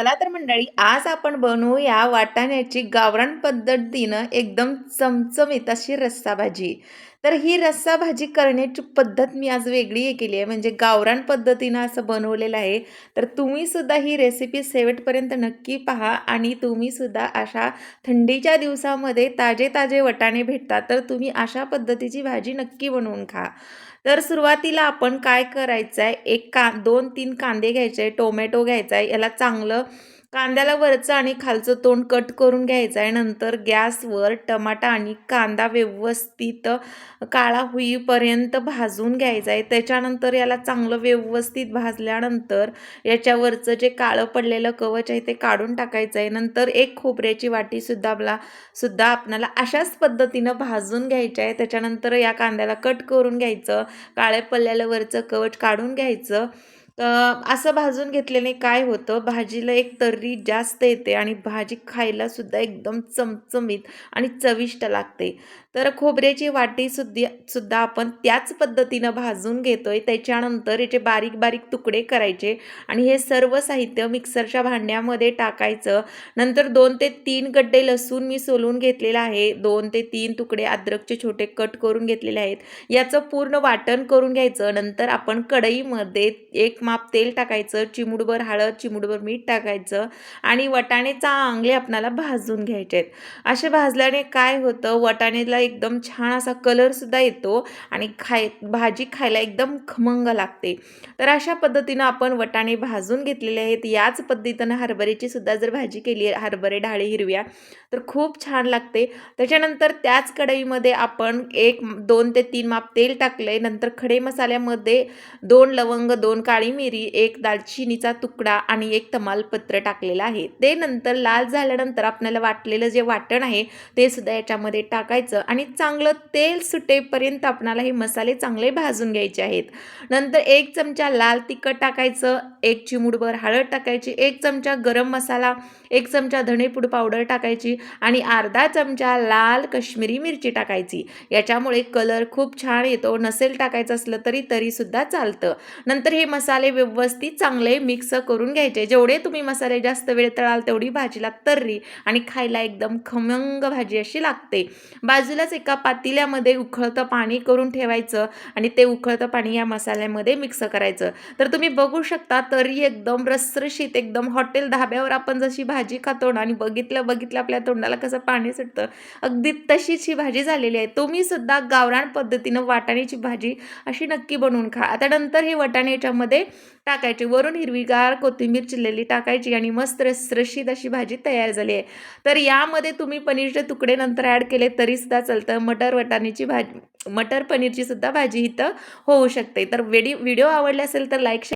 चला तर मंडळी आज आपण बनवूया वाटाण्याची गावरान पद्धतीनं एकदम चमचमीत अशी रस्सा भाजी तर ही रस्सा भाजी करण्याची पद्धत मी आज वेगळी केली आहे. म्हणजे गावरान पद्धतीनं असं बनवलेलं आहे. तर तुम्ही सुद्धा ही रेसिपी शेवटपर्यंत नक्की पहा आणि तुम्ही सुद्धा अशा थंडीच्या दिवसामध्ये ताजे ताजे वटाणे भेटतात तर तुम्ही अशा पद्धतीची भाजी नक्की बनवून खा. तर सुरुवातीला आपण काय करायचं आहे एक का दोन तीन कांदे घ्यायचे टोमॅटो घ्यायचा आहे. याला चांगलं कांद्याला वरचं आणि खालचं तोंड कट करून घ्यायचं आहे. नंतर गॅसवर टमाटा आणि कांदा व्यवस्थित काळा होईपर्यंत भाजून घ्यायचा आहे. त्याच्यानंतर याला चांगलं व्यवस्थित भाजल्यानंतर याच्यावरचं जे काळं पडलेलं कवच आहे ते काढून टाकायचं आहे. नंतर एक खोबऱ्याची वाटीसुद्धा आपला सुद्धा आपणाला अशाच पद्धतीनं भाजून घ्यायचं आहे. त्याच्यानंतर या कांद्याला कट करून घ्यायचं. काळे पडलेलं वरचं कवच काढून घ्यायचं. असं भाजून घेतल्याने काय होतं? भाजीला एक तर्री जास्त येते आणि भाजी खायलासुद्धा एकदम चमचमीत आणि चविष्ट लागते. तर खोबऱ्याची वाटी सुद्धा सुद्धा आपण त्याच पद्धतीनं भाजून घेतोय. त्याच्यानंतर याचे बारीक बारीक तुकडे करायचे आणि हे सर्व साहित्य मिक्सरच्या भांड्यामध्ये टाकायचं. नंतर दोन ते तीन गड्डे लसूण मी सोलून घेतलेलं आहे. दोन ते तीन तुकडे अद्रकचे छोटे कट करून घेतलेले आहेत. याचं पूर्ण वाटण करून घ्यायचं. नंतर आपण कढईमध्ये एक माप तेल टाकायचं चिमुडभर हळद चिमुडभर मीठ टाकायचं आणि वटाणे चांगले आपणाला भाजून घ्यायचे आहेत असे भाजल्याने काय होतं? वटाणेला एकदम छान असा कलरसुद्धा येतो आणि खाय भाजी खायला एकदम खमंग लागते. तर अशा पद्धतीनं आपण वटाणे भाजून घेतलेले आहेत. याच पद्धतीनं हरभऱ्याची सुद्धा जर भाजी केली हरभरे डाळी हिरव्या तर खूप छान लागते. त्याच्यानंतर त्याच कढईमध्ये आपण एक दोन ते तीन माप तेल टाकले नंतर खडे मसाल्यामध्ये दोन लवंग दोन काळी मिरी एक दालचिनीचा तुकडा आणि एक तमालपत्र टाकलेलं आहे. ते नंतर लाल झाल्यानंतर आपल्याला वाटलेलं जे वाटण आहे ते सुद्धा याच्यामध्ये टाकायचं आणि चांगलं तेल सुटेपर्यंत आपणाला हे मसाले चांगले भाजून घ्यायचे आहेत. नंतर एक चमचा लाल तिखट टाकायचं एक चिमुडभर हळद टाकायची एक चमचा गरम मसाला एक चमचा धणेपूड पावडर टाकायची आणि अर्धा चमचा लाल कश्मीरी मिरची टाकायची. याच्यामुळे कलर खूप छान येतो नसेल टाकायचं असलं तरी तरीसुद्धा चालतं. नंतर हे मसाले व्यवस्थित चांगले मिक्स करून घ्यायचे. जेवढे तुम्ही मसाले जास्त वेळ तळाल तेवढी भाजीला तर्री आणि खायला एकदम खमंग भाजी अशी लागते. बाजूलाच एका पातेल्यामध्ये उखळतं पाणी करून ठेवायचं आणि ते उखळतं पाणी या मसाल्यामध्ये मिक्स करायचं. तर तुम्ही बघू शकता तरी एकदम रसरशीत एकदम हॉटेल धाब्यावर आपण जशी भाजी खातो ना आणि बघितलं बघितलं आपल्या तोंडाला कसं पाणी सुटतं अगदी तशीच ही भाजी झालेली आहे. तुम्ही सुद्धा गावरान पद्धतीनं वाटाण्याची भाजी अशी नक्की बनवून खा. आता नंतर हे वाटाणे याच्यामध्ये टाकायचे. वरून हिरवीगार कोथिंबीर चिरलेली टाकायची आणि मस्त रसरशीत अशी भाजी तयार झाली आहे. तर यामध्ये तुम्ही पनीरचे तुकडे नंतर ॲड केले तरीसुद्धा चालतं. मटर वटाण्याची भाजी मटर पनीरची सुद्धा भाजी इथं होऊ शकते. तर वेडी व्हिडिओ आवडले असेल तर लाईक